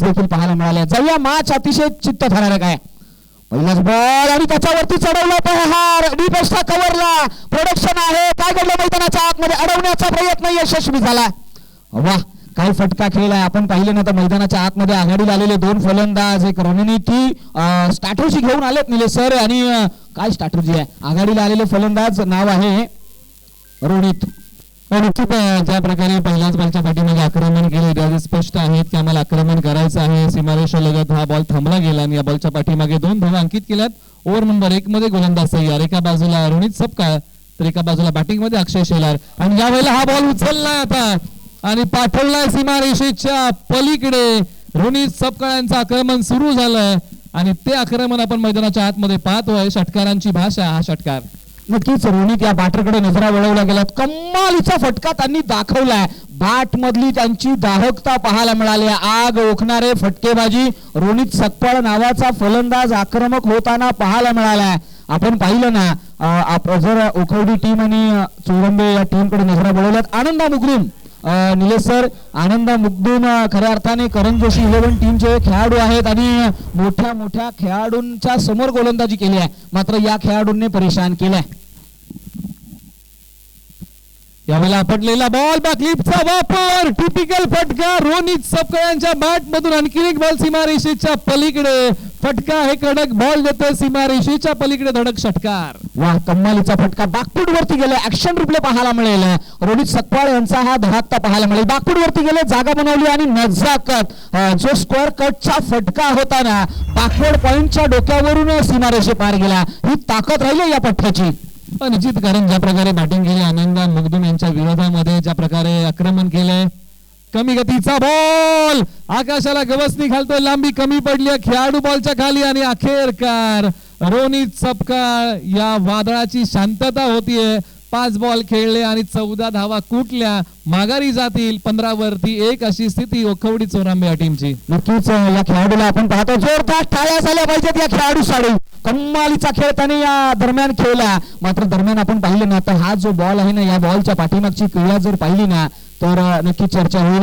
देखील पाहायला मिळाल्या जाऊया मॅच अतिशय चित्त ठरणार काय? पहिलाच बॉल आणि त्याच्यावरती चढवला प्रहार. डीप कव्हरला प्रोडक्शन आहे. काय घडलं मैदानाच्या आतमध्ये अडवण्याचा प्रयत्न यशस्वी झाला. वा काय फटका खेळलाय. आपण पाहिलं ना तर मैदानाच्या आतमध्ये आघाडीला आलेले दोन फलंदाज. एक रणनीती स्ट्रॅटर्जी घेऊन आलेत निले सर आणि काय स्ट्रॅटर्जी आहे? आघाडीला आलेले फलंदाज नाव आहे रोहित. निश्चित ज्या प्रकारे पहिल्याच बॉलच्या पाठीमागे आक्रमण केले त्याचे स्पष्ट आहेत की आम्हाला आक्रमण करायचं आहे सीमारेषेलगत हा बॉल थांबला गेला आणि या बॉलच्या पाठीमागे दोन धावा अंकित केल्यात. ओव्हर नंबर एक मध्ये गोलंदाज सय्यार एका बाजूला रोहित सपकाळ तर एका बाजूला बॅटिंगमध्ये अक्षय शेलार. आणि यावेळेला हा बॉल उचललाय आता आणि पाठवलाय सीमारेषेच्या पलीकडे. रोहित सपकाळांचं आक्रमण सुरू झालंय आणि ते आक्रमण आपण मैदानाच्या आतमध्ये पाहतोय. षटकारांची भाषा हा षटकार. नक्कीच रोनित या बॅटरकडे नजरा वळवल्या गेल्यात कम्मालीचा फटका त्यांनी दाखवलाय. बॅट मधली त्यांची दाहकता पाहायला मिळाली आहे. आग ओखणारे फटकेबाजी रोनित सकपाळ नावाचा फलंदाज आक्रमक होताना पाहायला मिळालाय. आपण पाहिलं ना आप- जर ओखवडी टीम आणि चोरंबे या टीमकडे नजरा वळवल्यात. आनंदा मुगरुम निलेश सर आनंद मुगदूम खऱ्या अर्थाने करण जोशी इलेव्हन टीमचे खेळाडू आहेत आणि मोठ्या मोठ्या खेळाडूंच्या समोर गोलंदाजी केली आहे. मात्र या खेळाडूंनी परेशान केलंय. यावेळेला आपटलेला बॉल बॅकलिपचा वापर टिपिकल फटका रोनित सपकळ्यांच्या बॅट मधून आणखी एक बॉल सीमारेषेच्या पलीकडे. फटका हे कडक बॉल देतोय सीमारेषेच्या पलीकडे धडक षटकार. वा कम्मालीचा फटका. बाकपूट वरती गेले. ऍक्शन रिप्ले पाहायला मिळेल. रोहित सकपाळ यांचा हा धडाकता पाहायला मिळेल. बाकपूट वरती गेले जागा बनवली आणि नजाकत. जो स्क्वेअर कटचा फटका होता ना बाकवर्ड पॉइंटच्या डोक्यावरून सीमारेषे पार गेला. ही ताकद राहिली या पठ्ठ्याची निश्चित कारण ज्या प्रकारे बॅटिंग केली आनंदा मुगदुम यांच्या विरोधामध्ये ज्या प्रकारे आक्रमण केलंय कमी गतीचा बॉल आकाशाला गवसणी खालतोय लांबी कमी पडली खेळाडू बॉलच्या खाली आणि अखेरकार रोनित सपकाळ या वादळाची शांतता होतीये. पाच बॉल खेळले आणि चौदा धावा कुठल्या माघारी जातील? पंधरा वरती एक अशी स्थिती ओखवडी चौरांबे या टीमची नक्कीच या खेळाडूला आपण पाहतो. जोरदार टाळ्या झाल्या पाहिजेत या खेळाडू साडू. कम्मालीचा खेळ त्याने या दरम्यान खेळला. मात्र दरम्यान आपण पाहिलं ना तर हा जो बॉल आहे ना या बॉलच्या पाठीमागची क्रिया जर पाहिली ना तर नक्की चर्चा होईल.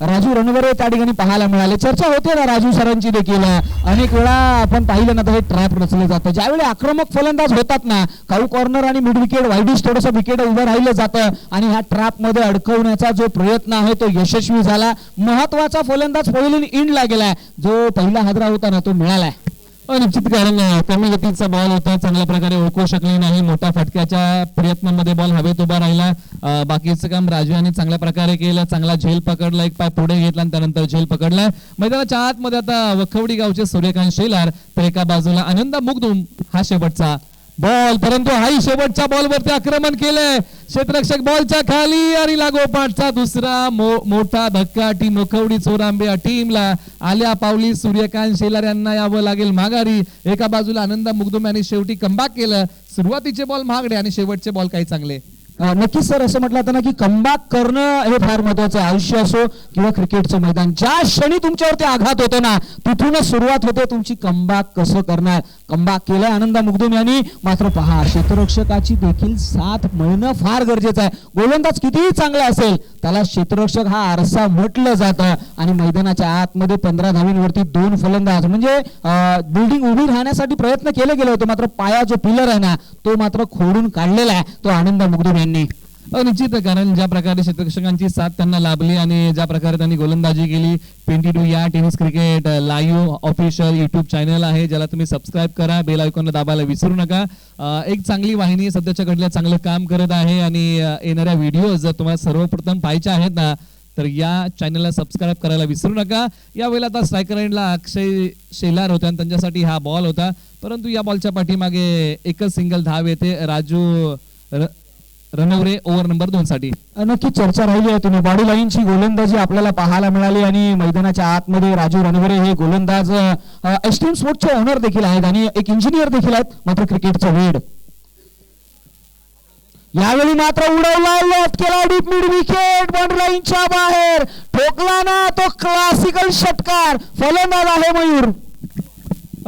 राजू रणवरे त्या ठिकाणी पाहायला मिळाले. चर्चा होते ना राजू सरांची देखील. अनेक वेळा आपण पाहिलं ना तर हे ट्रॅप रचले जातं. ज्यावेळी आक्रमक फलंदाज होतात ना काऊ कॉर्नर आणि मिड विकेट वाईडिश थोडस विकेट उभं राहिलं जातं. आणि ह्या ट्रॅपमध्ये अडकवण्याचा जो प्रयत्न आहे तो यशस्वी झाला. महत्त्वाचा फलंदाज पहिली इंडला गेलाय जो पहिला हादरा होता ना तो मिळालाय. निश्चित कारण कमी गतीचा बॉल होता चांगल्या प्रकारे ओळखू शकले नाही. मोठ्या फटक्याच्या प्रयत्नामध्ये बॉल हवेत उभा राहिला. बाकीचं काम राजू यांनी चांगल्या प्रकारे केलं. चांगला झेल पकडला एक पाय पुढे घेतला आणि त्यानंतर झेल पकडला. मैदानाच्या आतमध्ये आता वखवडी गावचे सूर्यकांत शेलार तर एका बाजूला आनंदा मुगदुम हा शेवटचा बॉल परंतु हाई शेवटच्या बॉलवरती आक्रमण केलंय. क्षेत्ररक्षक बॉलच्या खाली आणि लागोपाठचा दुसरा मो- मोठा धक्का. टीम नोखवडी चोरांबिया टीमला आल्या पावली. सूर्यकांत शेलार यांना यावं लागेल माघारी. एका बाजूला आनंदा मुगदुम यांनी शेवटी कमबॅक केलं. सुरुवातीचे बॉल महागडे आणि शेवटचे बॉल काही चांगले. नक्कीच सर असं म्हटलं होतं ना की कमबॅक करणं हे फार महत्वाचं आयुष्य असो किंवा क्रिकेटचं मैदान. ज्या क्षणी तुमच्यावरती आघात होतो ना तिथूनच सुरुवात होते तुमची कमबॅक कसं करणार. कंबा केलाय आनंदा मुगदुम यांनी मात्र पहा क्षेत्ररक्षकाची देखील साथ मिळणं फार गरजेचं आहे. गोलंदाज कितीही चांगला असेल त्याला क्षेत्ररक्षक हा आरसा म्हटलं जातं. आणि मैदानाच्या आतमध्ये पंधरा धावींवरती दोन फलंदाज. म्हणजे बिल्डिंग उभी राहण्यासाठी प्रयत्न केले गेले होते मात्र पाया जो पिलर आहे ना तो मात्र खोडून काढलेला आहे. तो आनंदा मुगदुम यांनी निश्चित कारण ज्या प्रकारे क्षेत्ररक्षकांची साथ त्यांना लाभली आणि ज्या प्रकारे त्यांनी गोलंदाजी केली ट्वेंटी टू या tennis cricket live official YouTube channel आहे ज्याला तुम्ही सबस्क्राईब करा बेल आयकॉन दाबायला विसरू नका. एक चांगली वाहिनी सध्याच्या घडल्या चांगलं काम करत आहे आणि येणाऱ्या व्हिडिओ जर तुम्हाला सर्वप्रथम पाहायच्या आहेत ना तर या चॅनलला सबस्क्राईब करायला विसरू नका. यावेळेला आता स्ट्रायकरला अक्षय शेलार होता आणि त्यांच्यासाठी हा बॉल होता. परंतु या बॉलच्या पाठीमागे एकच सिंगल धाव येते राजू र- रणवरे ओव्हर नंबर दोन साठी. नक्की चर्चा राहिली आहे तुम्ही. बॉडी लाईनची गोलंदाजी आपल्याला पाहायला मिळाली आणि मैदानाच्या आतमध्ये राजू रणवरे हे गोलंदाज एस्टीम स्पोर्टचे ओनर देखील आहेत आणि एक इंजिनियर देखील आहेत मात्र क्रिकेटचं वेड यावेळी मात्र उडवला लेफ्ट केला डीप मिड विकेट बॉडी लाईनच्या बाहेर. ठोकला ना तो क्लासिकल षटकार. फलंदाज आहे मयूर.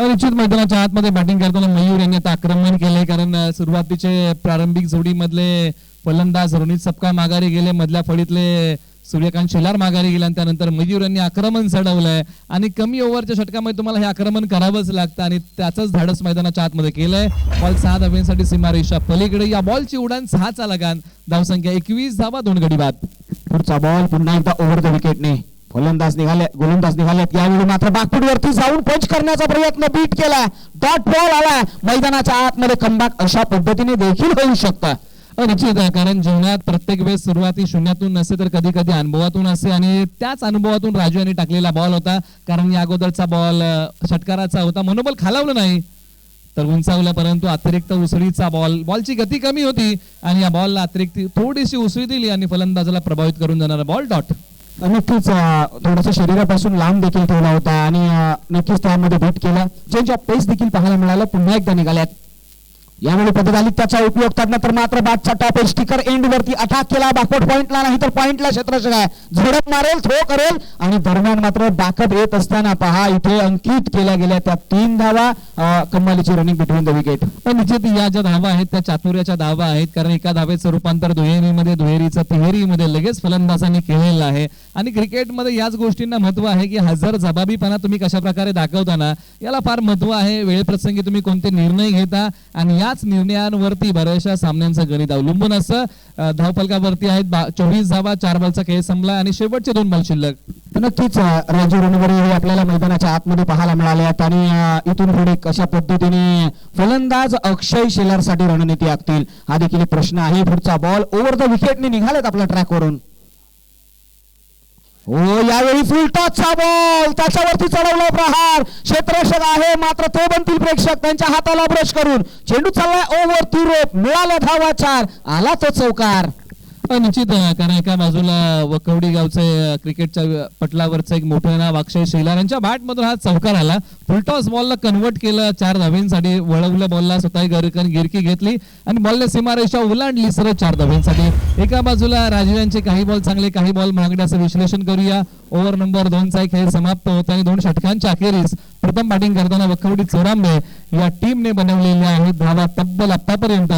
निश्चित मैदानाच्या आतमध्ये बॅटिंग करताना मयूर यांनी आता आक्रमण केले कारण सुरुवातीचे प्रारंभिक जोडीमधले फलंदाज रोनित सपकाळ माघारी गेले मधल्या फळीतले सूर्यकांत शेलार माघारी गेला आणि त्यानंतर मयूर यांनी आक्रमण चढवलंय. आणि कमी ओव्हरच्या षटकामध्ये तुम्हाला हे आक्रमण करावंच लागतं आणि त्याचंच धाडस मैदानाच्या आतमध्ये केलंय. बॉल सहा धाव्यांसाठी सीमारेषा पलीकडे. या बॉलची उडान सहाचा लगान धावसंख्या एकवीस धावा दोन गडी बाद. पुढचा बॉल पुन्हा एकदा ओव्हर द विकेटने गोलंदाज निघाले गोलंदाज निघालेत यावेळी मात्र बाकफूट वरती जाऊन पंच करण्याचा प्रयत्न बीट केला डॉट बॉल आला मैदानाच्या आतमध्ये कमबॅक अशा पद्धतीने देखील होऊ शकतं. हो, निश्चित आहे कारण जीवनात प्रत्येक वेळेस सुरुवाती शून्यातून नसते तर कधी कधी अनुभवातून असते आणि त्याच अनुभवातून राजू यांनी टाकलेला बॉल होता. कारण या अगोदरचा बॉल षटकाराचा होता. मनोबल खालावलं नाही. तर उंचावलं परंतु अतिरिक्त उसळीचा बॉल बॉलची गती कमी होती आणि या बॉलला अतिरिक्त थोडीशी उसळी दिली आणि फलंदाजाला प्रभावित करून जाणारा बॉल डॉट नक्कीच थोडासा शरीरापासून लांब देखील ठेवला होता आणि नक्कीच त्यामध्ये भेट केला. ज्यांच्या पेस देखील पाहायला मिळालं पुन्हा एकदा निघाल्यात. यावेळी पद्धत आली त्याचा उपयोग त्यानंतर मात्र बादचा टॉप स्टिकर एंड वरती अटॅक केला. बाकवट पॉइंटला नाही तर पॉइंटला क्षेत्ररक्षक आहे. झडप मारेल थ्रो करेल आणि दरम्यान मात्र बॅकअप येत असताना पहा इथे अंकित केल्या गेल्या त्या तीन धावा कमालीची रनिंग बिटवीन द विकेट पण निश्चित या ज्या धावा आहेत त्या चातुर्याच्या धावा आहेत कारण एका धावेचं रूपांतर दुहेरीमध्ये दुहेरीचं तिहेरीमध्ये लगेच फलंदाजांनी केलेलं आहे. आणि क्रिकेटमध्ये याच गोष्टींना महत्त्व आहे की हजर जबाबीपणा तुम्ही कशा प्रकारे दाखवताना याला फार महत्त्व आहे. वेळप्रसंगी तुम्ही कोणते निर्णय घेता आणि या याच निर्णयांवरती बऱ्याचशा सामन्यांचं गणित अवलंबून असं धावफलकावरती आहेत. चोवीस धावा चार बॉलचा खेळ संपला आणि शेवटचे दोन बॉल शिल्लक. नक्कीच राजू रणवरी हे आपल्याला मैदानाच्या आतमध्ये पाहायला मिळाले आहेत आणि इथून पुढे कशा पद्धतीने फलंदाज अक्षय शेलारसाठी रणनीती आखतील हा देखील प्रश्न आहे. पुढचा बॉल ओव्हर द विकेटने निघालेत आपल्या ट्रॅकवरून ओ यावेळी फुलटॉचा बॉल त्याच्यावरती चढवला प्रहार. क्षेत्ररक्षक आहे मात्र ते बनतील प्रेक्षक. त्यांच्या हाताला ब्रश करून. चेंडू चाललाय ओव्हर तुरोप मिळाला धावा चार. आला तो चौकार. निश्चित कारण एका बाजूला वकवडी गावचे क्रिकेटच्या पटलावरचं एक मोठं नाव अक्षय शेलार यांच्या बॅट मधून हा चौकार आला. फुलटॉस बॉलला कन्वर्ट केलं. चार धाब्यांसाठी वळवलं बॉलला स्वतः गरकन गिरकी घेतली. आणि बॉलने सीमारेषा ओलांडली सरळ चार धावेंसाठी एका बाजूला राजीनांचे काही बॉल चांगले काही बॉल महागड्याचं विश्लेषण करूया. ओव्हर नंबर दोनचा खेळ समाप्त होत आणि दोन षटकांच्या अखेरीस प्रथम बॅटिंग करताना वकवडी चोरांबे या टीमने बनवलेल्या आहेत. धावा तब्बल आतापर्यंत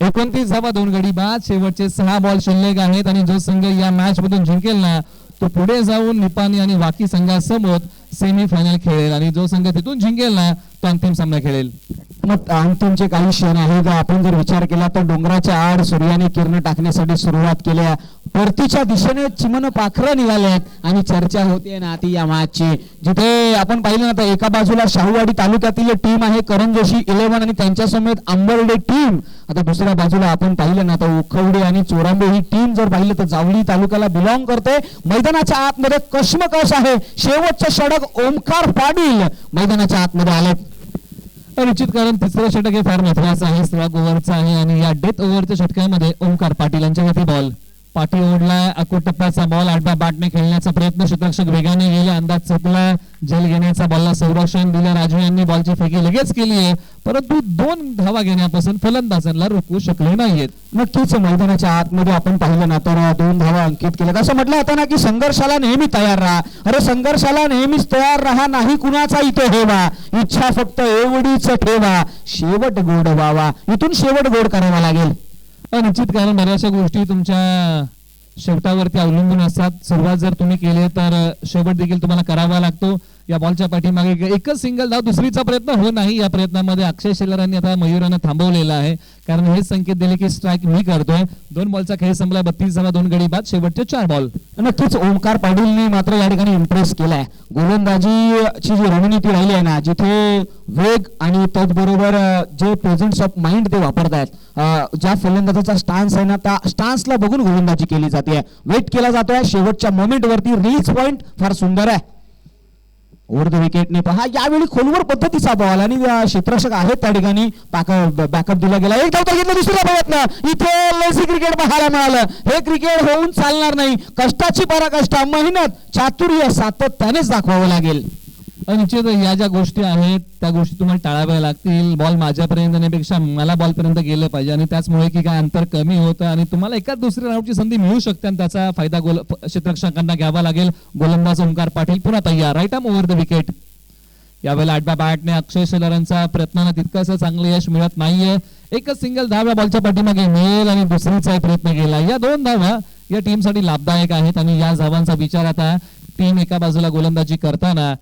एकोणतीस धावा दोन गडी बाद. शेवटचे सहा बॉल शिल्लक आहेत आणि जो संघ या मॅच मधून जिंकेल ना तो पुढे जाऊन निपाणी आणि वाकी संघासमोर सेमी फायनल खेळेल. आणि जो संघ तिथून जिंकेल ना तो अंतिम सामना खेळेल. मग अंतिमचे काही क्षण आहेत आपण जर विचार केला तर डोंगराच्या आड सूर्याने किरण टाकण्यासाठी सुरुवात केल्या. परतीच्या दिशेने चिमन पाखरं निघालेत आणि चर्चा होते ना ती या मॅचची जिथे आपण पाहिलं ना तर एका बाजूला शाहूवाडी तालुक्यातील टीम आहे करण जोशी इलेव्हन आणि त्यांच्या समेत आंबर्डे टीम आता दुसऱ्या बाजूला आपण पाहिलं ना तर उखवडे आणि चोरांबे ही टीम जर पाहिलं तर जावळी तालुक्याला बिलॉंग करते. मैदानाच्या आतमध्ये कश्मकश आहे. शेवटचं षडक ओमकार पाटील मैदानाच्या आतमध्ये आले निश्चित कारण तिसरं षटक हे फार महत्वाचं आहे. स्ट्राक ओव्हरचं आहे आणि या डेथ ओव्हरच्या षटकामध्ये ओंकार पाटील यांच्या हाती बॉल पाठी ओढला अकोट टप्प्याचा बॉल आडव्या बाटने खेळण्याचा प्रयत्न. क्षेत्ररक्षक वेगाने गेले. अंदाज चुकला. झेल घेण्याचा बॉलला संरक्षण दिलं. राजू यांनी बॉलची फेकी लगेच केली आहे. परंतु दोन धावा घेण्यापासून फलंदाजांना रोखू शकले नाहीयेत. नक्कीच मैदानाच्या आतमध्ये आपण पाहिलं ना तर दोन धावा अंकित केल्या. असं म्हटलं होतं ना की संघर्षाला नेहमी तयार राहा. अरे संघर्षाला नेहमीच तयार राहा नाही कुणाचा इथे हेवा इच्छा फक्त एवढीच ठेवा. शेवट गोड व्हावा. इथून शेवट गोड करावा लागेल. निश्चित कारण बऱ्याचशा गोष्टी तुमच्या शेवटावरती अवलंबून असतात. सुरुवात जर तुम्ही केली तर शेवट देखील तुम्हाला करावा लागतो. या बॉलच्या पाठीमागे एकच सिंगल धाव दुसरीचा प्रयत्न हो नाही. या प्रयत्नामध्ये अक्षय शेलारांनी आता मयुरानं थांबवलेला आहे. कारण हेच संकेत दिले की स्ट्राईक मी करतोय. दोन बॉलचा खेळ संपला बत्तीस धावा दोन गडी बाद. शेवटचे चार बॉल नक्कीच ओमकार पाटीलने मात्र या ठिकाणी इम्प्रेस केलाय. गोलंदाजीची जी रणनीती राहिली आहे ना जिथे वेग आणि त्याचबरोबर जे प्रेझेन्स ऑफ माइंड ते वापरतायत ज्या फलंदाजाचा स्टान्स आहे ना त्या स्टान्सला बघून गोलंदाजी केली जाते. वेट केला जातोय. शेवटच्या मोमेंट वरती रिलीज पॉइंट फार सुंदर आहे. ओव्हर द विकेटने पहा यावेळी खोलवर पद्धतीचा बॉल आणि अं, क्षेत्ररक्षक आहेत त्या ठिकाणी. बॅकअप दिला गेला. एक धावता घेतला दुसऱ्या प्रयत्न. इथे लेझी क्रिकेट पाहायला मिळालं. हे क्रिकेट होऊन चालणार नाही. कष्टाची पराकष्टा. मेहनत चातुर्य सातत्यानेच दाखवावं लागेल. निश्चित या ज्या गोष्टी आहेत त्या गोष्टी तुम्हाला टाळाव्या लागतील. बॉल माझ्यापर्यंत येण्यापेक्षा मला बॉल पर्यंत गेलं पाहिजे. आणि त्याचमुळे की काय अंतर कमी होतं आणि तुम्हाला एकाच दुसऱ्या राऊंडची संधी मिळू शकते आणि त्याचा फायदा गोल क्षेत्रक्षकांना घ्यावा लागेल. गोलंदाज ओंकार पाटील पुन्हा तयार. राईट आम ओव्हर द विकेट यावेळेला आठव्या बॅटने अक्षय शेलरांचा प्रयत्नानं तितकंसं चांगलं यश मिळत नाहीये. एकच सिंगल दहाव्या बॉलच्या पाठीमागे मिळेल आणि दुसरीचा प्रयत्न केला या दोन धावा या टीमसाठी लाभदायक आहेत आणि या धावांचा विचार आता टीम एका बाजूला गोलंदाजी करताना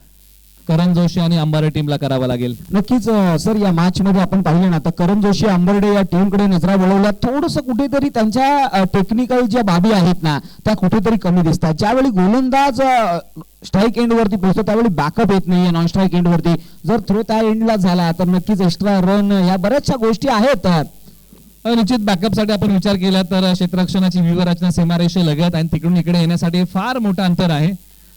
करण जोशी आणि अंबारे टीमला करावा लागेल. नक्कीच सर या मॅच मध्ये आपण पाहिलं ना तर करण जोशी आंबर्डे या टीमकडे नजरा वळवल्या थोडस कुठेतरी त्यांच्या टेक्निकल ज्या बाबी आहेत ना त्या कुठेतरी कमी दिसतात. ज्यावेळी गोलंदाज स्ट्राईक एंड वरती पोहोचतो त्यावेळी बॅकअप येत नाही नॉन स्ट्राईक एंड वरती. जर थ्रो त्या एंडला झाला तर नक्कीच एक्स्ट्रा रन या बऱ्याचशा गोष्टी आहेत. निश्चित बॅकअपसाठी आपण विचार केला तर क्षेत्ररक्षणाची व्यूहरचना सीमारेषे लगत आणि तिकडून इकडे येण्यासाठी फार मोठं अंतर आहे.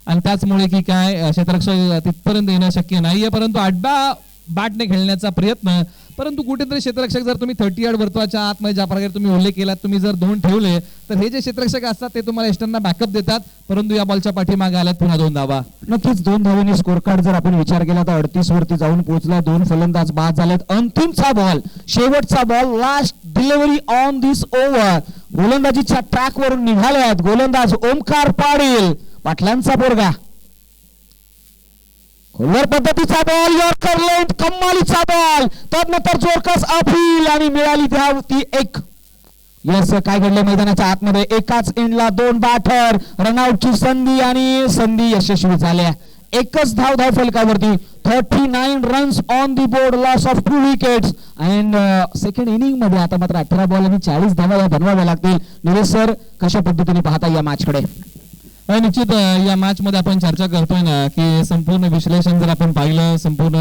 आणि त्याचमुळे की काय अ, क्षेत्ररक्षक तिथपर्यंत येणं शक्य नाहीये परंतु आडबा बॅटने खेळण्याचा प्रयत्न परंतु कुठेतरी क्षेत्ररक्षक जर तुम्ही थर्टी यार्ड वर्तुळाच्या आतमध्ये ज्या प्रकारे तुम्ही उल्लेख केलात तुम्ही जर दोन ठेवले तर हे जे क्षेत्ररक्षक असतात ते तुम्हाला एस्टर्नना बॅकअप देतात परंतु या बॉलच्या पाठीमागे आल्यात पुन्हा दोन धावा. नक्कीच दोन धावांनी स्कोर कार्ड जर आपण विचार केला तर अडतीस वरती जाऊन पोहोचला दोन फलंदाज बाद झालेत. अंतिमचा बॉल शेवटचा ball last delivery on this over गोलंदाजीच्या ट्रॅकवरून निघाल्यात. गोलंदाज ओमकार पाडील. पाटलांचा पोरगा. खोलवर पद्धतीचा बॉल यॉर्कर लेंथ कम्मालीचा बॉल त्यानंतर जोरकस अपील आणि मिळाली धाव एक. यस काय घडलं मैदानाच्या आतमध्ये? एकाच एंडला दोन बाठर रनआउटची संधी आणि संधी यशस्वी झाल्या. एकच धाव धाव फलकावरती. Thirty nine runs on the board loss of two wickets and second इनिंगमध्ये आता मात्र अठरा बॉल आणि चाळीस धावा या बनवाव्या लागतील. निलेश सर कशा पद्धतीने पाहता या मॅच कडे निश्चित या मॅच मध्ये आपण चर्चा करतोय ना की संपूर्ण विश्लेषण जर आपण पाहिलं संपूर्ण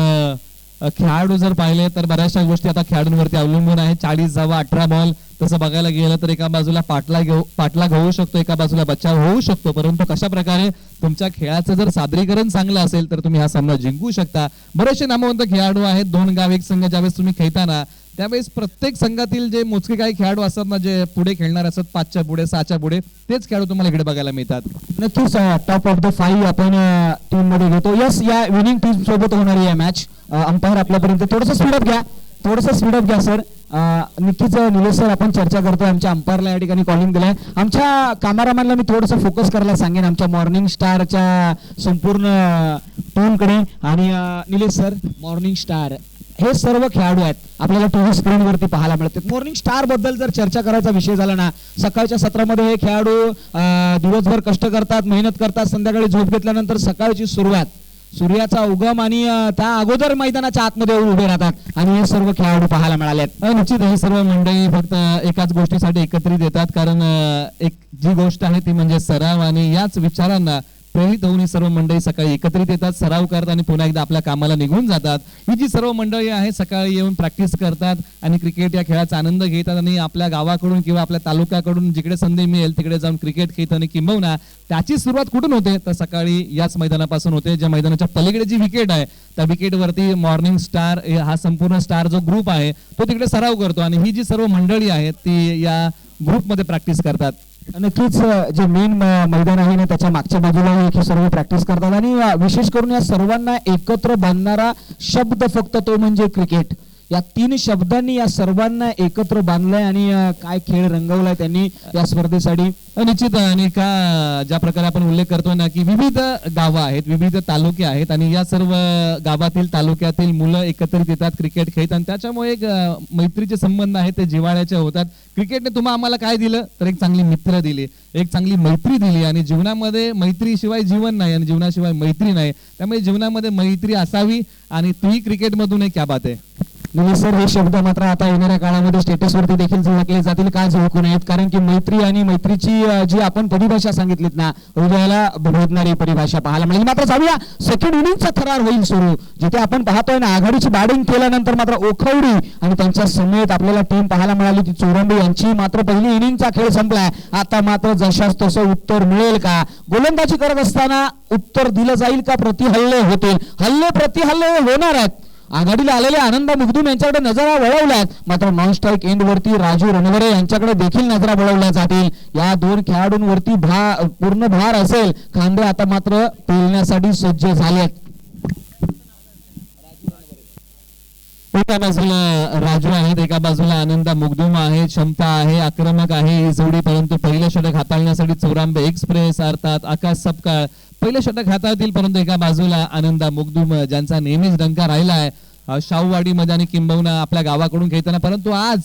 खेळाडू जर पाहिले तर बऱ्याचशा गोष्टी आता खेळाडूंवरती अवलंबून आहे चाळीस जावा अठरा बॉल तसं बघायला गेलं तर एका बाजूला पाटला घेऊ पाटला होऊ शकतो एका बाजूला बचाव होऊ शकतो. परंतु कशा प्रकारे तुमच्या खेळाचं जर सादरीकरण चांगलं असेल तर तुम्ही हा सामना जिंकू शकता. बरेचसे नामवंत खेळाडू आहेत दोन गाव एक संघ ज्यावेळेस तुम्ही खेळताना त्यावेळेस प्रत्येक संघातील जे मोजके काही खेळाडू असतात ना जे पुढे खेळणार असतात पाचच्या पुढे सहाच्या पुढे तेच खेळाडू तुम्हाला इकडे बघायला मिळतात. नक्कीच टॉप ऑफ द फाईव्ह आपण टीममध्ये घेतो. यस या विनिंग टीम सोबत होणारी आहे मॅच अंपायर आपल्यापर्यंत. थोडस स्पीडअप घ्या. थोडस स्पीडअप घ्या सर नक्कीच निलेश सर आपण चर्चा करतोय. आमच्या अंपायरला या ठिकाणी कॉलिंग दिलाय. आमच्या कॅमेरामॅनला मी थोडस फोकस करायला सांगेन. आमच्या मॉर्निंग स्टारच्या संपूर्ण टीमकडे आणि निलेश सर मॉर्निंग स्टार हे सर्व खेळाडू आहेत. आपल्याला टीव्ही स्क्रीन वरती पाहायला मिळते. मॉर्निंग स्टारबद्दल जर चर्चा करायचा विषय झाला ना सकाळच्या सत्रामध्ये हे खेळाडू दिवसभर कष्ट करतात मेहनत करतात संध्याकाळी झोप घेतल्यानंतर सकाळची सुरुवात. सूर्याचा उगम आणि त्या अगोदर मैदानाच्या आतमध्ये येऊन उभे राहतात. आणि हे सर्व खेळाडू पाहायला मिळाले आहेत. निश्चित हे सर्व मंडळी फक्त एकाच गोष्टीसाठी एकत्रित येतात. कारण एक जी गोष्ट आहे ती म्हणजे सराव आणि याच विचारांना प्रेरित होऊन ही सर्व मंडळी सकाळी एकत्रित येतात सराव करतात आणि पुन्हा एकदा आपल्या कामाला निघून जातात. ही जी सर्व मंडळी आहे सकाळी येऊन प्रॅक्टिस करतात आणि क्रिकेट या खेळाचा आनंद घेतात आणि आपल्या गावाकडून किंवा आपल्या तालुक्याकडून जिकडे संधी मिळेल तिकडे जाऊन क्रिकेट खेळत आणि किंबवना त्याची सुरुवात कुठून होते? तर सकाळी याच मैदानापासून होते ज्या मैदानाच्या पलीकडे जी विकेट आहे त्या विकेटवरती मॉर्निंग स्टार हा संपूर्ण स्टार जो ग्रुप आहे तो तिकडे सराव करतो आणि ही जी सर्व मंडळी आहेत ती या ग्रुपमध्ये प्रॅक्टिस करतात. नक्कीच जे मेन मैदान आहे ना त्याच्या मागच्या बाजूला हे सर्व प्रॅक्टिस करतात. आणि विशेष करून या सर्वांना एकत्र बांधणारा शब्द फक्त तो म्हणजे क्रिकेट या तीन शब्दांनी या सर्वांना एकत्र बांधलंय आणि काय खेळ रंगवलाय त्यांनी या स्पर्धेसाठी. निश्चित आणि का ज्या प्रकारे आपण उल्लेख करतोय ना की विविध गावं आहेत विविध तालुके आहेत आणि या सर्व गावातील तालुक्यातील मुलं एकत्रित येतात क्रिकेट खेळत आणि त्याच्यामुळे एक मैत्रीचे संबंध आहेत ते जिव्हाळ्याचे होतात. क्रिकेटने तुम्हा आम्हाला काय दिलं? तर एक चांगली मित्र दिली एक चांगली मैत्री दिली आणि जीवनामध्ये मैत्रीशिवाय जीवन नाही आणि जीवनाशिवाय मैत्री नाही. त्यामुळे जीवनामध्ये मैत्री असावी आणि ती क्रिकेटमधून एक क्या बात आहे म्हणजे सर हे शब्द मात्र आता येणाऱ्या काळामध्ये स्टेटसवरती देखील झळकले जातील. का झळकू नयेत? कारण की मैत्री आणि मैत्रीची जी आपण परिभाषा सांगितलीत ना हृदयाला भेदणारी परिभाषा पाहायला मिळेल. मात्र जाऊया. सेकंड इनिंगचा थरार होईल सुरू. जिथे आपण पाहतोय ना आघाडीची बॅटिंग केल्यानंतर मात्र ओखवडी आणि त्यांच्या समेत आपल्याला टीम पाहायला मिळाली ती चोरंबी. यांची मात्र पहिली इनिंगचा खेळ संपलाय. आता मात्र जशास तसं उत्तर मिळेल का? गोलंदाजी करत असताना उत्तर दिलं जाईल का? प्रतिहल्ले होतील. हल्ले प्रतिहल्ले होणार आहेत. आघाडीला आलेले आनंदा मुगदुम यांच्याकडे नजरा वळवल्यात. मात्र नॉन स्ट्राईक एंड वरती राजू रणवरे यांच्याकडे देखील नजरा वळवल्या जातील. या दोन खेळाडूंवरती भा पूर्ण भार असेल. खांदे आता मात्र पेलण्यासाठी सज्ज झालेत. एका बाजूला राजू आहेत एका बाजूला आनंदा मुगदुम आहे क्षमता आहे आक्रमक आहे जोडी परंतु पहिल्या षटक हाताळण्यासाठी चौरांबे एक्सप्रेस अर्थात आकाश सपकाळ पहिले षटक हाताळतील परंतु एका बाजूला आनंदा मुगदुम ज्यांचा नेहमीच डंका राहिला आहे शाहूवाडीमध्ये आणि किंबहुना आपल्या गावाकडून खेळताना. परंतु आज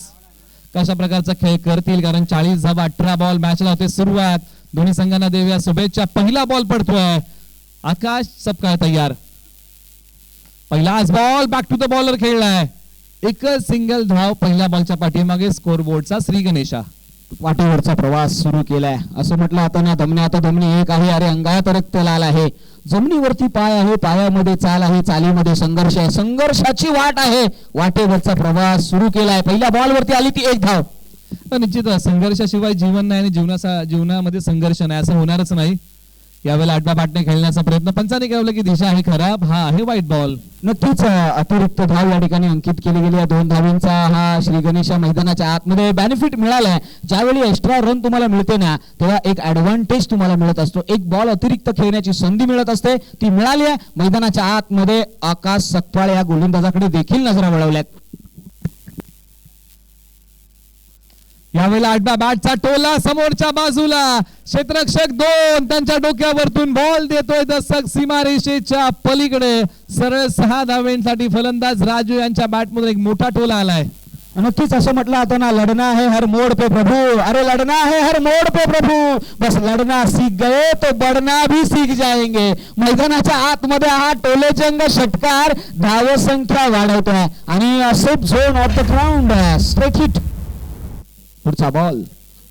कशा प्रकारचा खेळ करतील? कारण चाळीस धावा अठरा बॉल मॅचला होते सुरुवात. दोन्ही संघांना देऊया शुभेच्छा. पहिला बॉल पडतोय. आकाश सबकाळ तयार. पहिलाच ball back to the bowler खेळलाय. एकच सिंगल धाव पहिल्या बॉलच्या पाठीमागे स्कोर बोर्डचा श्री गणेशा. वाटेवरचा प्रवास सुरू केलाय. असं म्हटलं आता ना दमने आता दमने एक आहे अरे अंगात रक्त लाल आहे. जमिनीवरती पाय आहे पायामध्ये चाल आहे चालीमध्ये संघर्ष आहे. संघर्षाची वाट आहे. वाटेवरचा प्रवास सुरू केलाय. पहिल्या बॉलवरती आली ती एक धाव. निश्चित संघर्षाशिवाय जीवन नाही आणि जीवनाचा जीवनामध्ये संघर्ष नाही. असं होणारच नाही. यावेळेला आडव्या पाटणे खेळण्याचा प्रयत्न. पंचाने केला की दिशा आहे खराब हा आहे वाईट बॉल नक्कीच अतिरिक्त धाव या ठिकाणी अंकित केली गेली आहे. दोन धावींचा हा श्री गणेशा मैदानाच्या आतमध्ये बेनिफिट मिळालाय. ज्यावेळी एक्स्ट्रा रन तुम्हाला मिळते ना तेव्हा एक ऍडव्हान्टेज तुम्हाला मिळत असतो. एक बॉल अतिरिक्त खेळण्याची संधी मिळत असते. ती मिळाली आहे. मैदानाच्या आतमध्ये आकाश सकपाळ या गोलंदाजाकडे देखील नजरा वळवल्यात. यावेळेला आडव्या बॅटचा टोला समोरच्या बाजूला. क्षेत्रक्षक दोन त्यांच्या डोक्यावरतून बॉल देतोय दर्शक सीमारेषेच्या पलीकडे. सरळ सहा धावेंसाठी फलंदाज राजू यांच्या बॅटमधून एक मोठा टोला आलाय. नक्कीच असं म्हटलं आता ना लढना है हर मोड पे प्रभु. अरे लढना है हर मोड पे प्रभु. बस लढना सीख गए तो बढ़ना भी सीख जाएंगे. मैदानाच्या आतमध्ये हा टोलेजंग षटकार धाव संख्या वाढवतोय. आणि असे zone of the ground straight hit पुढचा बॉल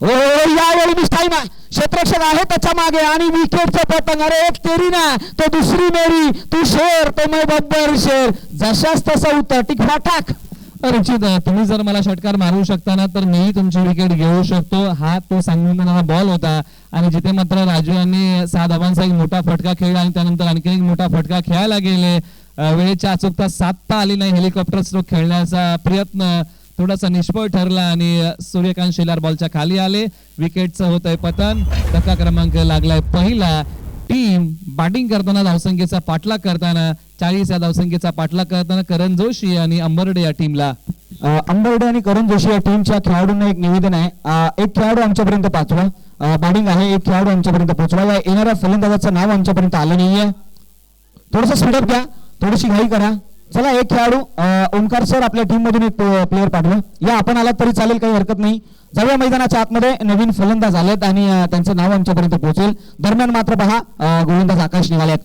ओ यावेळी मिस आहे क्षेत्रक्षक आहे त्याच्यामागे आणि विकेटचं पतंग. अरे एक तेरी ना तो दुसरी मेरी तू शेर तो मै बब्बर शेर. जशाच तसा उत्तर टिक फाटाक निश्चित तुम्ही जर मला षटकार मारू शकता ना तर मीही तुमची विकेट घेऊ शकतो. हा तो सांगून बॉल होता. आणि जिथे मात्र राजू यांनी सहा धावांचा एक मोठा फटका खेळला आणि त्यानंतर आणखी एक मोठा फटका खेळायला गेले वेळेच्या अचूकता साधता आली नाही हेलिकॉप्टर स्ट्रोक खेळण्याचा प्रयत्न. थोडासा निष्फळ ठरला आणि सूर्यकांत शेलार बॉलच्या खाली आले. विकेटचं होतंय पतन. धक्का क्रमांक लागलाय पहिला. टीम बॅटिंग करताना धावसंख्येचा पाठलाग करताना चाळीस या धावसंख्येचा पाठलाग करताना करण जोशी आणि अंबर्डे या टीमला अंबर्डे आणि करण जोशी या टीमच्या खेळाडूंना एक निवेदन आहे. एक खेळाडू आमच्यापर्यंत पाचवा बॅटिंग आहे एक खेळाडू आमच्यापर्यंत पोहोचवा. या येणाऱ्या फलंदाजाचं नाव आमच्यापर्यंत आलं नाहीये. थोडस स्पीडअप घ्या. थोडीशी घाई करा. चला एक खेळाडू ओंकार सर आपल्या टीम मधून एक प्लेअर पाठवा. या आपण आलात तरी चालेल काही हरकत नाही. जाऊया मैदानाच्या आतमध्ये. नवीन फलंदाज आलेत आणि त्यांचं नाव आमच्यापर्यंत पोहोचेल. दरम्यान मात्र पहा गोविंदाज गोलंदाज आकाश निघालेत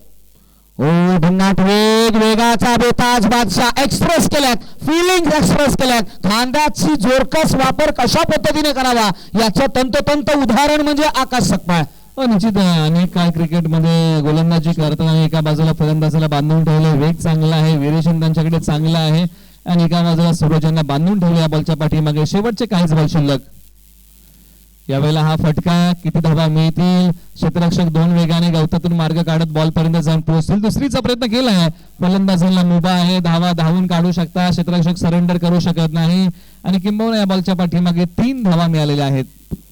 ओ भन्नाट वेग वेगाचा बेताज बादशाह एक्सप्रेस केल्यात. फिलिंग एक्सप्रेस केल्यात. खांद्याची जोरकस वापर कशा पद्धतीने करावा? याचं तंतोतंत उदाहरण म्हणजे आकाश सकपाळ निश्चित आहे. अनेक काळ क्रिकेटमध्ये गोलंदाजी करताना एका बाजूला फलंदाजाला बांधून ठेवले. वेग चांगला आहे व्हेरिएशन त्यांच्याकडे चांगला आहे. आणि एका बाजूला सूरज यांना बांधून ठेवले या बॉलच्या पाठीमागे. शेवटचे काहीच बॉल शिल्लक. यावेळेला हा फटका किती धाबा मिळतील? क्षेत्ररक्षक दोन वेगाने गवतातून मार्ग काढत बॉलपर्यंत जाऊन पोहोचतील. दुसरीचा प्रयत्न केला आहे फलंदाजांना मुभा आहे धावा धावून काढू शकता. क्षेत्ररक्षक सरेंडर करू शकत नाही. आणि किंबहुना या बॉलच्या पाठीमागे तीन धावा मिळालेल्या आहेत.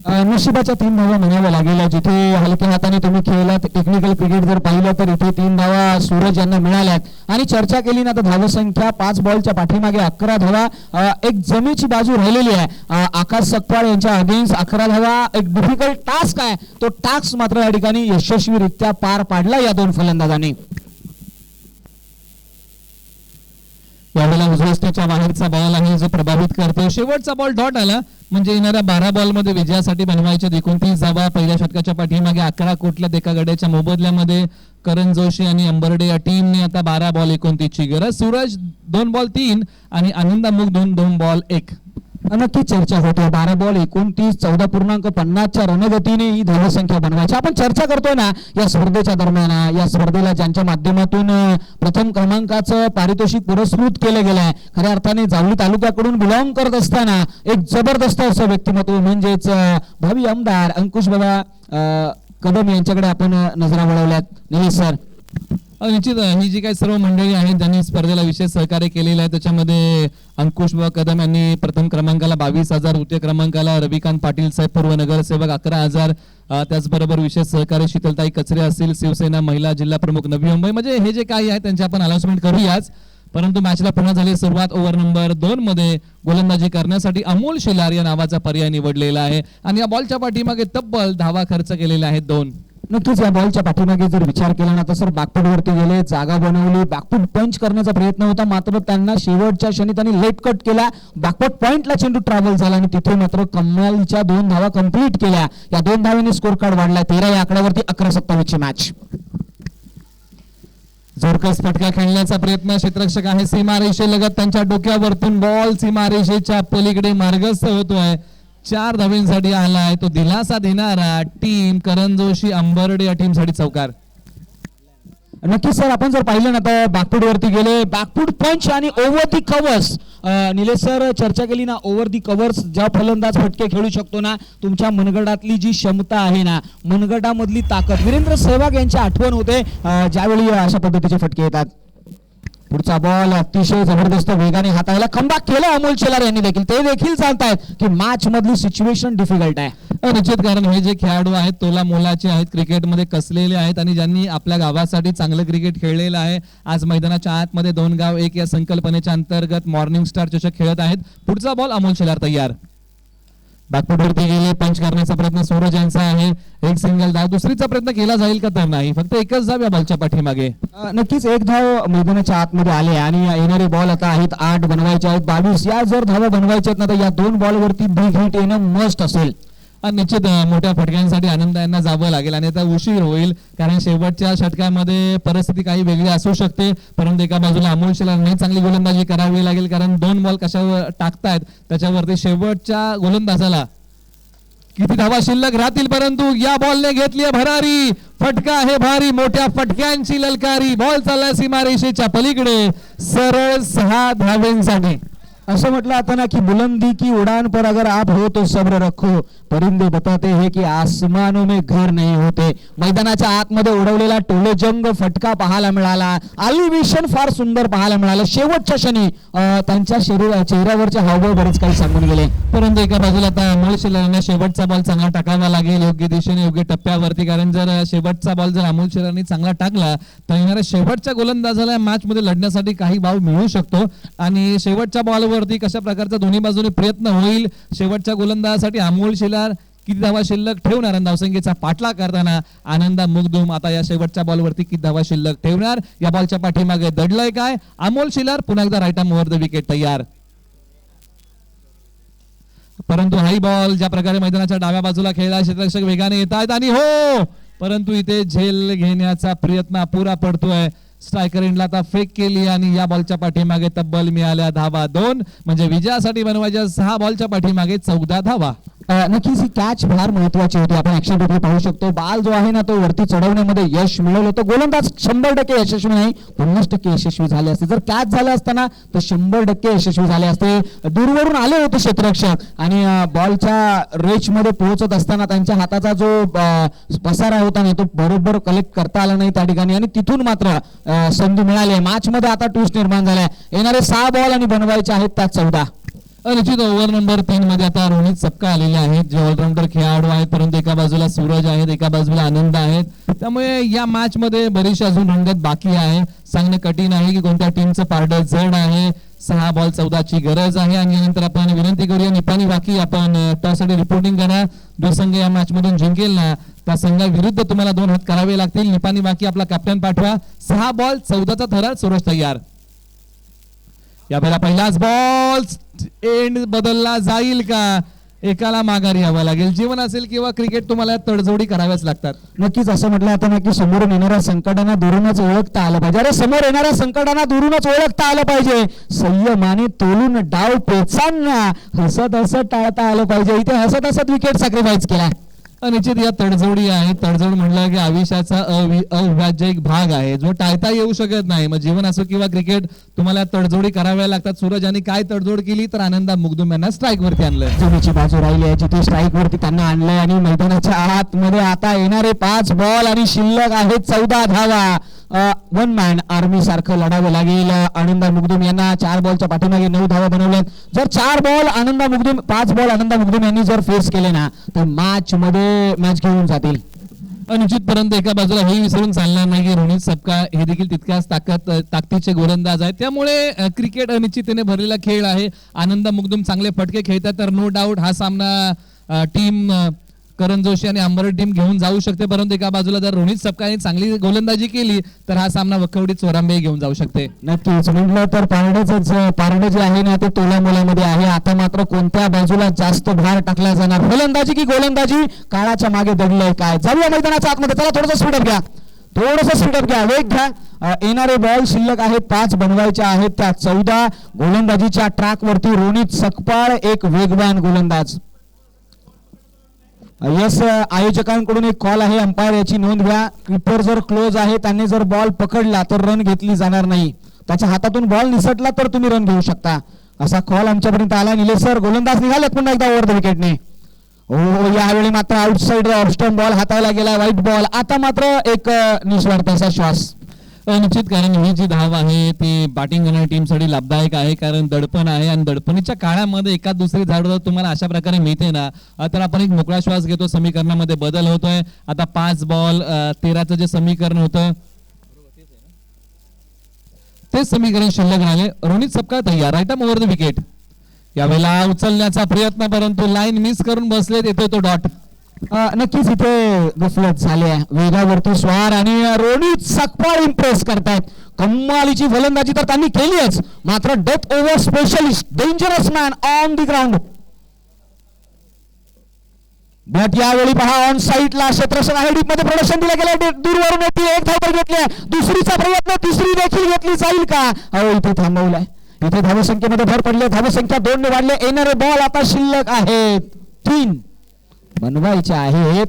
अ, नशिबाच्या तीन धावा म्हणाव्या लागेल जिथे हलक्या हाताने तुम्ही खेळलात टेक्निकल क्रिकेट जर पाहिलं तर इथे तीन धावा सूरज यांना मिळाल्यात. आणि चर्चा केली ना तर धावसंख्या पाच बॉलच्या पाठीमागे अकरा धावा एक जमीची बाजू राहिलेली आहे. आकाश सकपाळ यांच्या अगेन्स्ट अकरा धावा एक डिफिकल्ट टास्क आहे. तो टास्क मात्र या ठिकाणी यशस्वीरित्या पार पाडला या दोन फलंदाजांनी. यावेळेला उजवस्त्याच्या बाहेरचा बॉल आहे जो प्रभावित करतो. शेवटचा बॉल डॉट आला. म्हणजे येणाऱ्या बारा बॉलमध्ये विजयासाठी बनवायच्या एकोणतीस धावा पहिल्या षटकाच्या पाठीमागे अकरा कोटल्या एका गड्याच्या मोबदल्यामध्ये करण जोशी आणि अंबर्डे या टीमने आता बारा बॉल एकोणतीसची गरज. सूरज दोन बॉल तीन आणि आनंदामुख दोन दोन बॉल एक. नक्की चर्चा होते. बारा बॉल एकोणतीस चौदा पूर्णांक पन्नासच्या रणगतीने ही धावसंख्या बनवायची. आपण चर्चा करतोय ना या स्पर्धेच्या दरम्यान या स्पर्धेला ज्यांच्या माध्यमातून प्रथम क्रमांकाचं पारितोषिक पुरस्कृत केलं गेलंय खऱ्या अर्थाने जावली तालुक्याकडून बिलॉंग करत असताना एक जबरदस्त असं व्यक्तिमत्व म्हणजेच भावी आमदार अंकुश बाबा कदम यांच्याकडे आपण नजरा वळवल्यात. निलेश सर. निश्चित ही जी काही सर्व मंडळी आहेत ज्यांनी स्पर्धेला विशेष सहकार्य केलेलं आहे त्याच्यामध्ये अंकुश व कदम यांनी प्रथम क्रमांकाला बावीस हजार द्वितीय क्रमांकाला रविकांत पाटील साहेब पूर्व नगरसेवक अकरा हजार. त्याचबरोबर विशेष सहकार्य शीतलताई कचरे असतील शिवसेना महिला जिल्हा प्रमुख नवी मुंबई म्हणजे हे जे काही आहे त्यांची आपण अनाउन्समेंट करूयाच. परंतु मॅचला पुन्हा झाली सुरुवात ओव्हर नंबर दोन मध्ये गोलंदाजी करण्यासाठी अमोल शेलार या नावाचा पर्याय निवडलेला आहे. आणि या बॉलच्या पाठीमागे तब्बल धावा खर्च केलेले आहेत दोन. नक्कीच या बॉलच्या पाठीमागे जर विचार केला ना तर सर वरती गेले जागा बनवली बॅकफूट पंच करण्याचा प्रयत्न होता. मात्र त्यांना शेवटच्या क्षणी त्यांनी लेट कट केला. बॅकफूट पॉइंटला चेंडू ट्रॅव्हल झाला आणि तिथे मात्र कमालीच्या दोन धावा कंप्लीट केल्या. या दोन धावीने स्कोर कार्ड वाढला तेरा या आकड्यावरती अकरा सत्तावीसची मॅच जोरकस फटका खेळण्याचा प्रयत्न क्षेत्ररक्षक आहे. सीमारेषे लगत त्यांच्या डोक्यावरतून बॉल सीमारेषेच्या पलीकडे मार्गस्थ होतोय. चार धावींसाठी आलाय तो दिलासा देणारा टीम करण जोशी अंबर्डे या टीमसाठी चौकार. नक्कीच सर आपण जर पाहिलं ना तर बागपूड वरती गेले. बागपूड पंच आणि over the covers Nilesh sir चर्चा केली ना ओव्हर दी कव्हर्स ज्या फलंदाज फटके खेळू शकतो ना तुमच्या मनगडातली जी क्षमता आहे ना मनगडामधली ताकद. वीरेंद्र सहवाग यांची आठवण होते ज्यावेळी अशा पद्धतीचे फटके येतात. पुढचा बॉल अतिशय जबरदस्त वेगाने हाताळला खंबा केला अमोल शेलार यांनी देखील. ते देखील सांगतायत की मॅच मधली सिच्युएशन डिफिकल्ट आहे. निश्चित कारण हे जे खेळाडू आहेत तोला मोलाचे आहेत क्रिकेटमध्ये कसलेले आहेत आणि ज्यांनी आपल्या गावासाठी चांगलं क्रिकेट खेळलेलं आहे. आज मैदानाच्या आतमध्ये दोन गाव एक या संकल्पनेच्या अंतर्गत मॉर्निंग स्टार चषक खेळत आहेत. पुढचा बॉल अमोल शेलार तयार. बॅकफुटवरती गेले पंच करण्याचा प्रयत्न सूरज यांचा आहे एक सिंगल धाव दुसरीचा प्रयत्न केला जाईल का तर नाही फक्त एकच धाव या बॉलच्या पाठीमागे. नक्कीच एक धाव मैदानाच्या आतमध्ये आले आणि येणारे बॉल आता आहेत आठ बनवायचे आहेत बावीस या जर धावा बनवायच्या आहेत ना तर या दोन बॉलवरती बिग हिट येणं मस्ट असेल. निश्चित मोठ्या फटक्यांसाठी आनंद यांना जावं लागेल आणि आता उशीर होईल कारण शेवटच्या षटकामध्ये परिस्थिती काही वेगळी असू शकते परंतु एका बाजूला अमोल नाही चांगली गोलंदाजी करावी लागेल कारण दोन बॉल कशावर टाकतायत त्याच्यावरती शेवटच्या गोलंदाजाला किती धावा शिल्लक राहतील परंतु या बॉलने घेतली भरारी. फटका आहे भारी मोठ्या फटक्यांची ललकारी. बॉल चालला सीमारेषेच्या पलीकडे. सरळ सहा धावेंसाठी. असं म्हटलं आता ना की बुलंदी की उड़ान पर अगर आप हो तो सब्र रखो परिंदे बताते हैं की आसमानों में घर नाही होते। मैदानाच्या आतमध्ये उडवलेला टोलेजंग फटका पाहायला मिळाला. अलिव्हेशन फार सुंदर पाहायला मिळालं. शेवटच्या क्षणी त्यांच्या शरीर चेहऱ्यावरचे हावभाव बरेच काही सांगून गेले. परंतु एका बाजूला आता अमोल शिरांना शेवटचा बॉल चांगला टाकावा लागेल. योग्य दिशेने योग्य टप्प्यावरती. कारण जर शेवटचा बॉल जर अमोल शिरांनी चांगला टाकला तर येणाऱ्या शेवटच्या गोलंदाजाला मॅच मध्ये लढण्यासाठी काही भाव मिळू शकतो. आणि शेवटच्या बॉलवरती कशा प्रकारचा दोन्ही बाजूने प्रयत्न होईल शेवटच्या गोलंदाजासाठी अमोल शेलार किती धावा शिल्लक ठेवणार आणि धावसंख्येचा पाठला करताना आनंदा मुगदुम आता या शेवटच्या बॉलवरती किती धावा शिल्लक ठेवणार? या बॉलच्या पाठीमागे दडलंय काय? अमोल शिलार पुन्हा एकदा राईट आर्म द विकेट तयार. परंतु हाई बॉल ज्या प्रकारे मैदानाच्या डाव्या बाजूला खेळला क्षेत्ररक्षक वेगाने येत आहेत आणि हो परंतु इथे झेल घेण्याचा प्रयत्न अपुरा पडतोय. स्ट्रायकर इंडला आता फेक केली आणि या बॉलच्या पाठीमागे तब्बल मिळाल्या धावा दोन. म्हणजे विजयासाठी बनवायच्या सहा बॉलच्या पाठीमागे चौदा धावा. नक्कीच ही कॅच फार महत्वाची होती. आपण ऍक्शन रिप्ले पाहू शकतो. बाल जो आहे ना तो वरती चढवण्यामध्ये यश मिळवलं होतं. गोलंदाज शंभर टक्के यशस्वी नाही. पन्नास टक्के यशस्वी झाले असते. जर कॅच झालं असताना तर शंभर टक्के यशस्वी झाले असते. दूरवरून आले होते क्षेत्ररक्षक आणि बॉलच्या रेचमध्ये पोहोचत असताना त्यांच्या हाताचा जो पसारा होता ना तो बरोबर कलेक्ट करता आला नाही त्या ठिकाणी. आणि तिथून मात्र संधी मिळाली. मॅच मध्ये आता ट्विस्ट निर्माण झालाय. येणारे सहा बॉल आणि बनवायचे आहेत त्यात चौदा. रचित ओव्हर नंबर तीन मध्ये आता रोहित सपका आलेले आहेत जे ऑलराऊंडर खेळाडू आहेत परंतु एका बाजूला सूरज आहेत एका बाजूला आनंद आहेत. त्यामुळे या मॅच मध्ये बरीचशी अजून रंगत बाकी आहे. सांगणं कठीण आहे की कोणत्या टीमचं पारडं जड आहे. सहा बॉल चौदाची गरज आहे. आणि यानंतर आपण विनंती करूया निपाणी बाकी आपण त्यासाठी रिपोर्टिंग करा जो संघ या मॅच मधून जिंकेल ना त्या संघाविरुद्ध तुम्हाला दोन हात करावे लागतील. निपाणी बाकी आपला कॅप्टन पाठवा. सहा बॉल चौदाचा थरार सूरज तयार. या पहिला पहिलाच बॉल एंड बदलला जाईल का? एकाला माघारी यावं लागेल. जीवन असेल किंवा क्रिकेट तुम्हाला तडजोडी कराव्याच लागतात. नक्कीच असं म्हटलं आता ना की समोरून येणाऱ्या संकटांना दुरूनच ओळखता आलं पाहिजे. अरे समोर येणाऱ्या संकटांना दुरूनच ओळखता आलं पाहिजे. संयमाने तोलून डाव पेचांना हसत हसत टाळता आलं पाहिजे. इथे हसत हसत विकेट सॅक्रिफाईस केला. निश्चित या तडजोडी आहे. तडजोड म्हणलं की आयुष्याचा अवि- अविभाज्य एक भाग आहे. जो टाळता येऊ शकत नाही. मग जीवन असो किंवा क्रिकेट तुम्हाला तडजोडी कराव्या लागतात. सूरज यांनी काय तडजोड केली तर आनंदा मुगदुम यांना स्ट्राईक वरती आणलं जमीची बाजू राहिली आहे. जिथे स्ट्राईक वरती त्यांना आणलंय आणि मैदानाच्या आतमध्ये आता येणारे पाच बॉल आणि शिल्लक आहेत चौदा धावा. वन मॅन आर्मी सारखं लढावं लागेल. आनंदा मुगदुम यांना चार बॉलच्या पाठीमागे नऊ धावा बनवल्यात जर चार बॉल आनंदा मुगदुम पाच बॉल आनंदा मुगदुम यांनी जर फेस केले ना तर मॅच मध्ये मॅच घेऊन जातील. निश्चित परंतु एका बाजूला हे विसरून चालणार नाही की रोहित सपका हे देखील तितक्याच ताकद ताकदीचे गोलंदाज आहेत. त्यामुळे क्रिकेट अनिश्चिततेने भरलेला खेळ आहे. आनंद मुगदुम चांगले फटके खेळतात तर नो डाऊट हा सामना टीम करण जोशी आणि अंबर टीम घेऊन जाऊ शकते परंतु एका बाजूला जर रोहित सपकाळने चांगली गोलंदाजी केली तर हा सामना वखवडी चोरांबे घेऊन जाऊ शकते. नक्कीच. म्हटलं तर पारडेच पारडे जे आहे ना ते तोला मोलामध्ये आहे. आता मात्र कोणत्या बाजूला जास्त भार टाकला जाणार? फलंदाजी की गोलंदाजी? काळाच्या मागे दडलंय काय? जाऊया मैदानाच्या आतमध्ये. चला थोडस स्पीडअप घ्या. थोडस स्पीडअप घ्या. वेग घ्या. येणारे बॉल शिल्लक आहेत. पाच बनवायच्या आहेत त्या चौदा. गोलंदाजीच्या ट्रॅक वरती रोनित सकपाळ एक वेगवान गोलंदाज. यस आयोजकांकडून एक कॉल आहे. अंपायर याची नोंद घ्या. किपर जर क्लोज आहे त्यांनी जर बॉल पकडला तर रन घेतली जाणार नाही. त्याच्या हातातून बॉल निसटला तर तुम्ही रन घेऊ शकता. असा कॉल आमच्यापर्यंत आला. निलेश सर गोलंदाज निघाले पुन्हा एकदा ओव्हर द विकेटने हो यावेळी मात्र आउटसाइड ऑफस्टन बॉल हाताळला गेला व्हाईट बॉल आता मात्र एक अ, श्वास. निश्चित कारण ही जी धाव आहे ती बॅटिंग करणाऱ्या टीमसाठी लाभदायक आहे कारण दडपण आहे आणि दडपणीच्या काळामध्ये एका दुसरी झाड तुम्हाला अशा प्रकारे मिळते ना तर आपण एक मोकळा श्वास घेतो समीकरणामध्ये बदल होतोय. आता पाच बॉल तेराचं जे समीकरण होतं तेच समीकरण शिल्लक राहिले. रोहित सपकाळ तयार राईट ओव्हर द विकेट यावेळेला उचलण्याचा प्रयत्न परंतु लाईन मिस करून बसले येतोय तो डॉट नक्कीच इथे गफलत झाली आहे. वेगावरती स्वार आणि रोनित सकपाळ इम्प्रेस करतायत. कम्मालीची फलंदाजी तर त्यांनी केलीच. मात्र death over specialist dangerous man on the ground but यावेळी पहा ऑन साईटला क्षेत्रक्षण आहे. डीपमध्ये प्रोडक्शन दिलं गेलं दूरवरून येते एक धाव घेतली दुसरीचा प्रयत्न तिसरी देखील घेतली जाईल का? अहो इथे थांबवलाय. इथे धावसंख्येमध्ये भर पडले धावसंख्या दोन ने वाढले येणारे बॉल आता शिल्लक आहेत. तीन. बनवायचे आहेत.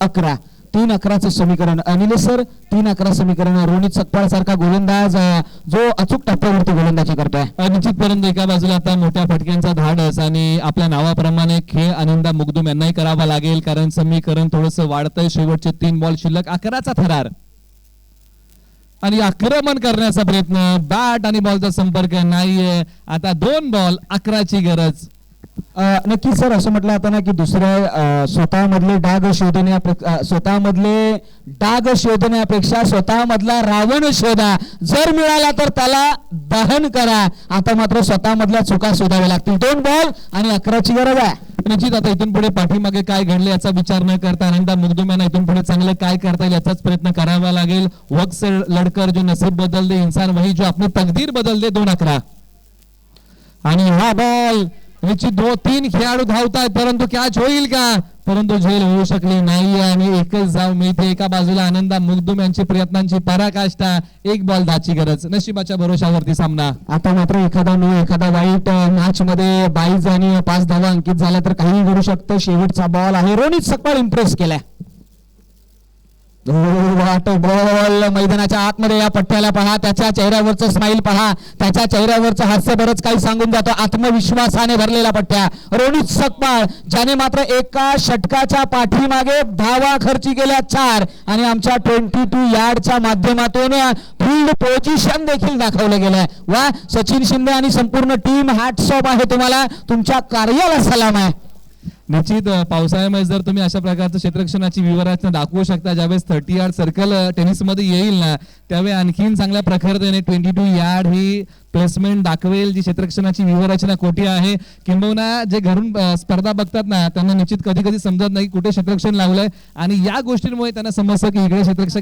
अकरा. तीन अकराचं समीकरण. अनिल सर तीन अकरा समीकरण. रोनित सकपाळ सारखा गोलंदाज जो अचूक टप्प्यावरती गोलंदाजी करतोय. निश्चितपर्यंत एका बाजूला आता मोठ्या फटक्यांचा धाडस आणि आपल्या नावाप्रमाणे खेळ आनंदा मुगदुम यांनाही करावा लागेल कारण समीकरण थोडस वाढतंय. शेवटचे तीन बॉल शिल्लक अकराचा थरार. आणि आक्रमण करण्याचा प्रयत्न. बॅट आणि बॉलचा संपर्क नाहीये. आता दोन बॉल अकराची गरज. नक्कीच सर असं म्हटलं आता ना की दुसऱ्या स्वतःमधले डाग शोधण्या स्वतःमधले डाग शोधण्यापेक्षा स्वतःमधला रावण शोधा. जर मिळाला तर त्याला दहन करा. आता मात्र स्वतःमधल्या चुका शोधाव्या लागतील. दोन बॉल आणि अकराची गरज आहे. निश्चित आता इथून पुढे पाठीमागे काय घडले याचा विचार न करता आनंदा मुगदुम यांना इथून पुढे चांगलं काय करता येईल याचाच प्रयत्न करावा लागेल. वक्त से लडकर जो नसीब बदल दे इंसान वही जो आपली तकदीर बदल दे दोन अकरा. आणि हा बॉल याची दो तीन खेळाडू धावतात परंतु कॅच होईल का? परंतु झेल होऊ शकली नाही आणि एकच धाव मिळते एका बाजूला. आनंदा मुगदुम यांची प्रयत्नांची पराकाष्ठा एक बॉल दाची गरज. नशिबाच्या भरोशावरती सामना. आता मात्र एखादा नो एखादा वाईट मॅच मध्ये बाईस आणि पाच धावा अंकित झाल्या तर काही घडू शकतं. शेवटचा बॉल आहे. रोनित सकपाळ इम्प्रेस केलाय. वाट बॉल मैदानाच्या आतमध्ये या पट्ट्याला पहा त्याच्या चेहऱ्यावरचं स्माईल पहा त्याच्या चेहऱ्यावरचं हास्य बरंच काही सांगून जातो. आत्मविश्वासाने भरलेला पट्ट्या. रोनित सकपाळ ज्याने मात्र एका षटकाच्या पाठीमागे धावा खर्ची गेल्या चार. आणि आमच्या ट्वेंटी टू यार्डच्या माध्यमातून फील्ड पोझिशन देखील दाखवलं गेलंय. वा सचिन शिंदे आणि संपूर्ण टीम हॅट्स आहे तुम्हाला. तुमच्या कार्याला सलाम आहे. निश्चित पावसाळ्यामध्ये जर तुम्ही अशा प्रकारचं क्षेत्रक्षणाची विवरचना दाखवू शकता ज्यावेळेस थर्टी यार्ड सर्कल टेनिसमध्ये येईल ना त्यावेळी आणखीन चांगल्या प्रकारे ट्वेंटी टू यार्ड ही प्लेसमेंट दाखवेल जी क्षेत्रक्षणाची विवरचना कोठी आहे. किंबहुना जे घरून स्पर्धा बघतात ना त्यांना निश्चित कधी कधी समजत नाही कुठे क्षेत्रक्षण लावलंय आणि या गोष्टींमुळे त्यांना समजतं की इकडे क्षेत्रक्षक